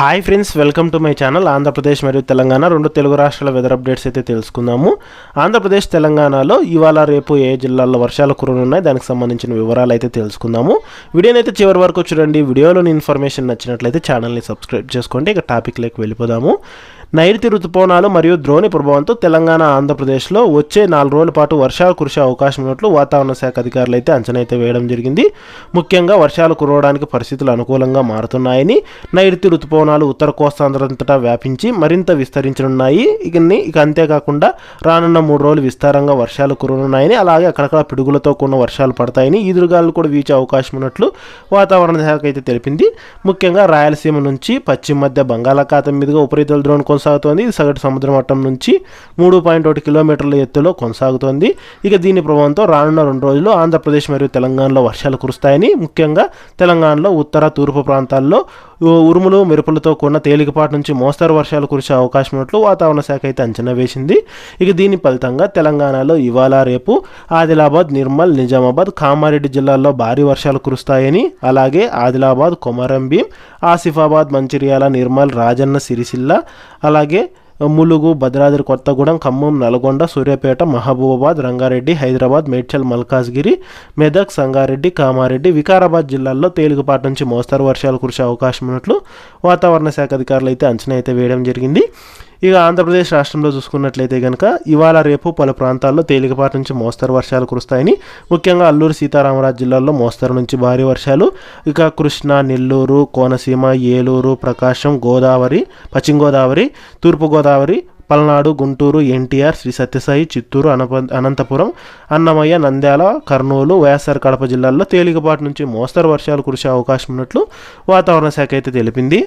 Hi friends welcome to my channel Andhra Pradesh మరియు తెలంగాణ రెండు తెలుగు రాష్ట్రాల వెదర్ అప్డేట్స్ అయితే తెలుసుకుందాము. ఆంధ్రప్రదేశ్ తెలంగాణలో ఇవాళ రేపు ఏ జిల్లాల్లో వర్షాలు కురనున్నాయి దానికి సంబంధించిన వివరాలు అయితే తెలుసుకుందాము. వీడియోని అయితే చివరి వరకు చూడండి. వీడియోలోని ఇన్ఫర్మేషన్ నచ్చినట్లయితే ఛానల్ని సబ్స్క్రైబ్ చేసుకోండి. ఇక టాపిక్లోకి వెళ్ళిపోదాము. నైరుతి రుతుపవనాలు మరియు ద్రోణి ప్రభావంతో తెలంగాణ ఆంధ్రప్రదేశ్లో వచ్చే నాలుగు రోజుల పాటు వర్షాలు కురిసే అవకాశం ఉన్నట్లు వాతావరణ శాఖ అధికారులు అయితే అంచనా అయితే వేయడం జరిగింది. ముఖ్యంగా వర్షాలు కురవడానికి పరిస్థితులు అనుకూలంగా మారుతున్నాయని నైరుతి రుతుపవనాలు ఉత్తర కోస్తాంధ్రంతటా వ్యాపించి మరింత విస్తరించనున్నాయి. ఇవన్నీ ఇక అంతేకాకుండా రానున్న మూడు రోజులు విస్తారంగా వర్షాలు కురనున్నాయని అలాగే అక్కడక్కడ పిడుగులతో కూడిన వర్షాలు పడతాయని ఈదురుగాలు కూడా వీచే అవకాశం ఉన్నట్లు వాతావరణ శాఖ అయితే తెలిపింది. ముఖ్యంగా రాయలసీమ నుంచి పశ్చిమ మధ్య బంగాళాఖాతం మీదుగా ఉపరితల ద్రోణి కొనసాగుతోంది. ఇది సగటు సముద్ర మట్టం నుంచి మూడు పాయింట్ ఒకటి కిలోమీటర్ల ఎత్తులో కొనసాగుతోంది. ఇక దీని ప్రభావంతో రానున్న రెండు రోజులు ఆంధ్రప్రదేశ్ మరియు తెలంగాణలో వర్షాలు కురుస్తాయని ముఖ్యంగా తెలంగాణలో ఉత్తర తూర్పు ప్రాంతాల్లో ఉరుములు మెరుపులతో కూడిన తేలికపాటి నుంచి మోస్తరు వర్షాలు కురిసే అవకాశం ఉన్నట్లు వాతావరణ శాఖ అయితే అంచనా వేసింది. ఇక దీని ఫలితంగా తెలంగాణలో ఇవాళ రేపు ఆదిలాబాద్ నిర్మల్ నిజామాబాద్ కామారెడ్డి జిల్లాల్లో భారీ వర్షాలు కురుస్తాయని అలాగే ఆదిలాబాద్ కొమరంభీం ఆసిఫాబాద్ మంచిర్యాల నిర్మల్ రాజన్న సిరిసిల్ల అలాగే ములుగు భద్రాద్రి కొత్తగూడెం ఖమ్మం నల్గొండ సూర్యాపేట మహబూబాబాద్ రంగారెడ్డి హైదరాబాద్ మేడ్చల్ మల్కాజ్గిరి మెదక్ సంగారెడ్డి కామారెడ్డి వికారాబాద్ జిల్లాల్లో తేలికపాటి నుంచి మోస్తరు వర్షాలు కురిసే అవకాశం ఉన్నట్లు వాతావరణ శాఖ అధికారులు అయితే అంచనా అయితే వేయడం జరిగింది. ఇక ఆంధ్రప్రదేశ్ రాష్ట్రంలో చూసుకున్నట్లయితే కనుక ఇవాళ రేపు పలు ప్రాంతాల్లో తేలికపాటి నుంచి మోస్తరు వర్షాలు కురుస్తాయని ముఖ్యంగా అల్లూరు సీతారామరాజు జిల్లాలో మోస్తరు నుంచి భారీ వర్షాలు. ఇక కృష్ణా నెల్లూరు కోనసీమ ఏలూరు ప్రకాశం గోదావరి పశ్చిమ గోదావరి తూర్పు గోదావరి పల్నాడు గుంటూరు ఎన్టీఆర్ శ్రీ సత్యసాయి చిత్తూరు అనప అనంతపురం అన్నమయ్య నంద్యాల కర్నూలు వైఎస్ఆర్ కడప జిల్లాల్లో తేలికపాటి నుంచి మోస్తరు వర్షాలు కురిసే అవకాశం ఉన్నట్లు వాతావరణ శాఖ అయితే తెలిపింది.